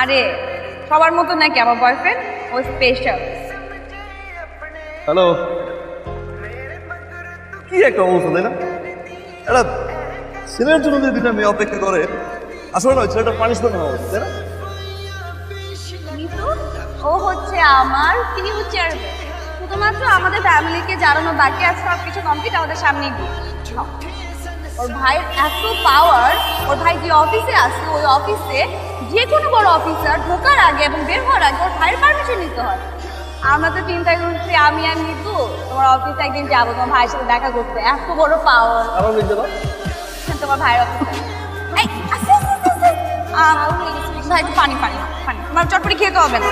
আরে সবার মতো নাকি আমার বয়ফ্রেন্ড ও স্পেশাল হ্যালো কি একটা অবস্থা তাই না? একটা ছেলের জন্য যদি দুটা মেয়ে অপেক্ষা করে আসলে না ছেলেটা পানিশমেন্ট হওয়া উচিত তাই না? ও হচ্ছে আমার তিনি হচ্ছে আর শুধুমাত্র আমাদের ফ্যামিলিকে জানানো বাকি আছে সব কিছু কমপ্লিট আমাদের সামনেই দিয়ে। ওর ভাইয়ের এত পাওয়ার ওর ভাই যে অফিসে আছে ওই অফিসে যে কোনো বড় অফিসার ঢোকার আগে এবং বের হওয়ার আগে ওর ভাইয়ের পারমিশন নিতে হয়। আমরা তো চিন্তা করছি আমি আর নিতু তোমার অফিসে একদিন যাব তোমার ভাইয়ের সাথে দেখা করতে। এত বড় পাওয়ার তোমার ভাইয়ের অফিসে ভাই পানি পানি পানি। তোমার চটপটি খেতে হবে না।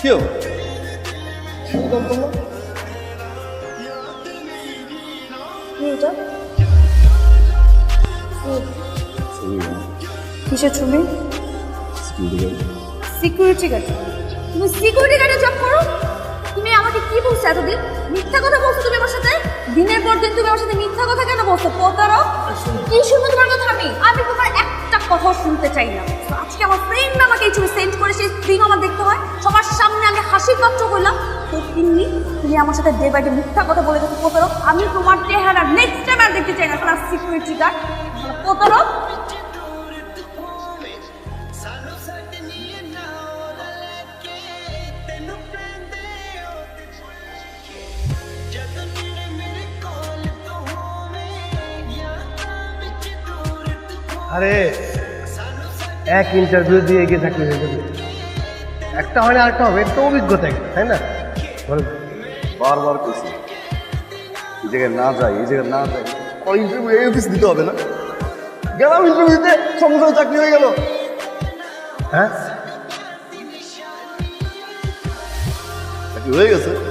কি হলো? কি বলতো তোমরা? কিসের ছবি? সিকিউরিটি গার্ড তুমি সিকিউরিটি গার্ডে জব করো? তুমি আমাকে কি বলছো এতদিন? মিথ্যা কথা বলছো তুমি আমার সাথে? দিনের পর দিন তুমি আমার সাথে মিথ্যা কথা কেন বলছো? প্রতারক কি শুনব তোমার কথা আমি? আমি তোমার একটা কথা শুনতে চাই না। আজকে আমার ফ্রেন্ড আমাকে এই ছবি সেন্ড করে সেই স্ক্রিন আমার দেখতে হয়। সবার সামনে আমি হাসি পাত্র করলাম। তো তিন্নি তুমি আমার সাথে ডে বাই ডে মিথ্যা কথা বলে দেখো প্রতারক। আমি তোমার চেহারা নেক্সট টাইম আর দেখতে চাই না। তোমার সিকিউরিটি গার্ড প্রতারক। আরে এক ইন্টারভিউ দিয়ে গিয়ে চাকরি হয়ে যাবে। একটা হয় না আরেকটা হবে তো অভিজ্ঞতা একটা তাই না? বল। বারবার কইছি এই জায়গায় না যাই এই জায়গায় না যাই। আর ইন্টারভিউ এই অফিস দিতে হবে না। গেলাম ইন্টারভিউ দিতে সঙ্গে সঙ্গে চাকরি হয়ে গেল। হ্যাঁ? চাকরি হয়ে গেছে।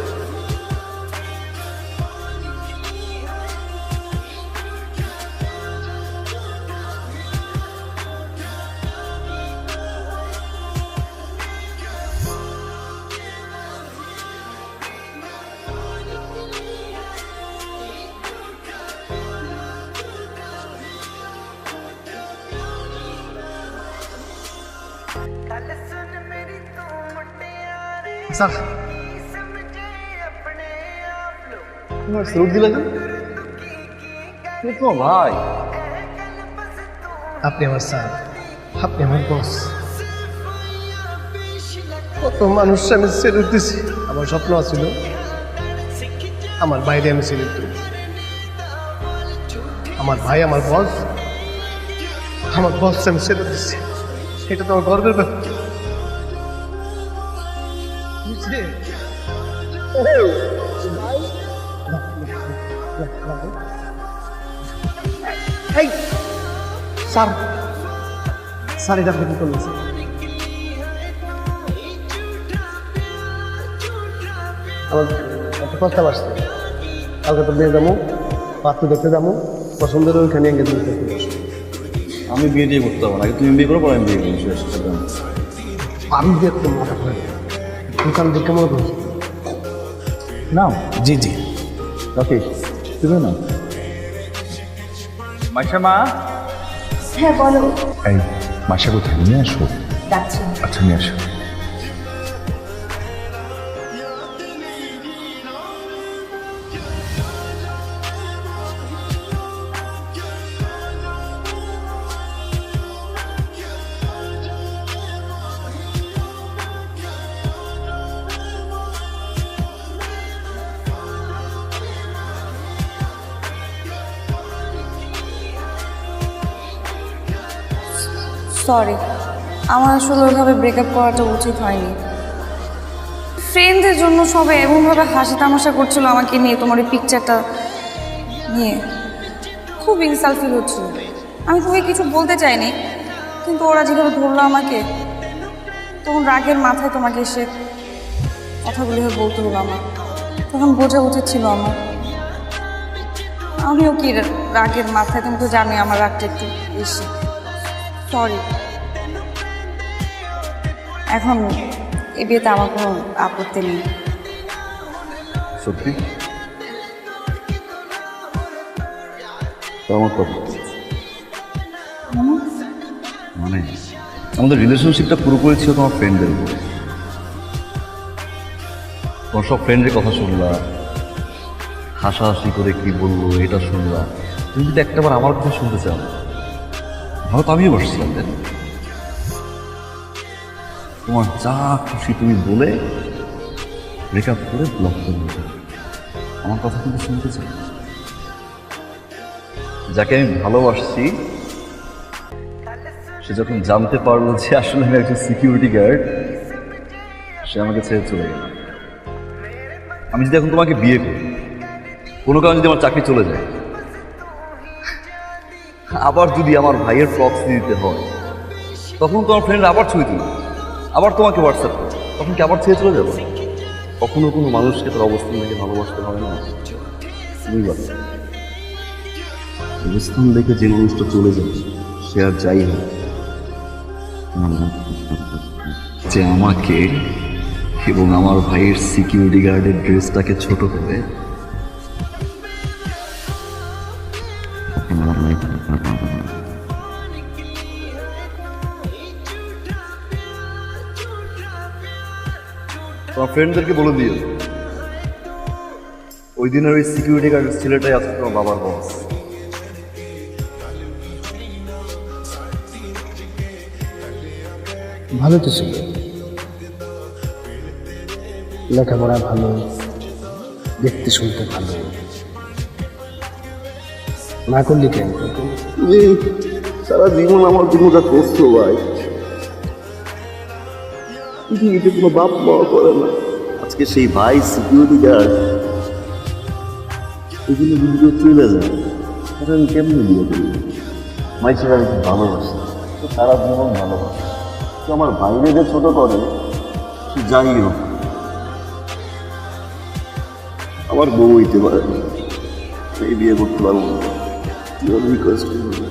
স্যার তোমার স্যুট দিলে না তুমি তো ভাই আপনি আমার স্যার আপনি আমার বস কত মানুষ আমি সেলুট দিছি আমার স্বপ্ন ছিল আমার বাইরে আমি সেলুট দিই আমার ভাই আমার বস আমার বস আমি সেলুট দিছি এটা তো গর্বের ব্যাপার। স্যার স্যার, এটা কি করলেন একটা প্রস্তাব আসছে। কালকে তো বিয়ে যাব, পাত্র দেখতে যাব, পছন্দের ওইখানে এঙ্গেজমেন্ট করতে আমি বিয়ে দিয়ে করতে পারব না তুমি বিয়ে করো পরে আমি বিয়ে করি আমি বিয়ে করব মাথা করে দোকান দেখে মনে করছি নাম জি জি। ওকে তুমি না মাইশা মা হ্যাঁ বলো। এই মাসা কোথায়? নিয়ে আসো। আচ্ছা নিয়ে আসো। সরি আমার আসলে ওইভাবে ব্রেকআপ করাটা উচিত হয়নি। ফ্রেন্ডদের জন্য সবাই এমনভাবে হাসি তামাশা করছিল আমাকে নিয়ে, তোমার ওই পিকচারটা নিয়ে। খুব ইনসাল ফিল হচ্ছিল। আমি তোমাকে কিছু বলতে চাইনি, কিন্তু ওরা যেভাবে ধরলো আমাকে, তখন রাগের মাথায় তোমাকে এসে কথাগুলি হয়ে বলতে হলো আমার। তখন বোঝা উচিত ছিল আমার। আমিও কি রাগের মাথায়, তুমি তো জানোই আমার রাগটা একটু বেশি। সরি এখন এ বিয়েতে আমার কোনো আপত্তি নেই। সত্যি? মানে আমাদের রিলেশনশিপটা পুরো ছিল তোমার ফ্রেন্ডদের উপর। তোমার সব ফ্রেন্ডের কথা শুনলা, হাসাহাসি করে কি বলব এটা শুনলা। তুমি কিন্তু একটাবার আমার কথা শুনতে চাও ভালো তো আমিও বসছিলাম, তাই? তোমার যা খুশি তুমি বলে ব্রেকআপ করে ব্লক করে দিতে আমার কথা কিন্তু শুনতে চাই। যাকে আমি ভালোবাসছি, সে যখন জানতে পারল যে আসলে আমি একজন সিকিউরিটি গার্ড সে আমাকে ছেড়ে চলে গেল। আমি যদি এখন তোমাকে বিয়ে করি, কোনো কারণে যদি আমার চাকরি চলে যায়, আবার যদি আমার ভাইয়ের প্রক্সি দিতে হয়, তখন তোমার ফ্রেন্ড আবার ছবি তুলবে। আবার তোমাকে হোয়াটসঅ্যাপ করবে। তখন কি আবার ছেড়ে চলে যাব? কখনো কোনো মানুষকে তার অবস্থান থেকে ভালোবাসতে হবে না? অবস্থান দেখে যে মানুষটা চলে যাবে সে আর যাই হোক। যে আমাকে এবং আমার ভাইয়ের সিকিউরিটি গার্ডের ড্রেসটাকে ছোট করে তোমার ফ্রেন্ডদেরকে বলে দিও। ওই দিনের ওই সিকিউরিটি গার্ডের ছেলেটাই আজকে তোমার বাবার বস ভালো তো ছিল। লেখাপড়া ভালো দেখতে শুনতে ভালো। না করলি কেন? সারা জীবন আমার যা করছ ভাই। পৃথিবীতে কোনো বাপ মা করে না। আজকে সেই ভাই সিকিউরিটি গার্ড এগুলো কেউ চলে যায়। আমি কেমনি বিয়ে করি মাই ছেলে আমি খুব ভালোবাসি। তো সারা জীবন ভালোবাসি। তো আমার বাইরে যে ছোট করে, সে যাই হোক। আমার বউ হইতে পারে এই বিয়ে করতে পারব না। রিকোয়েস্ট করব।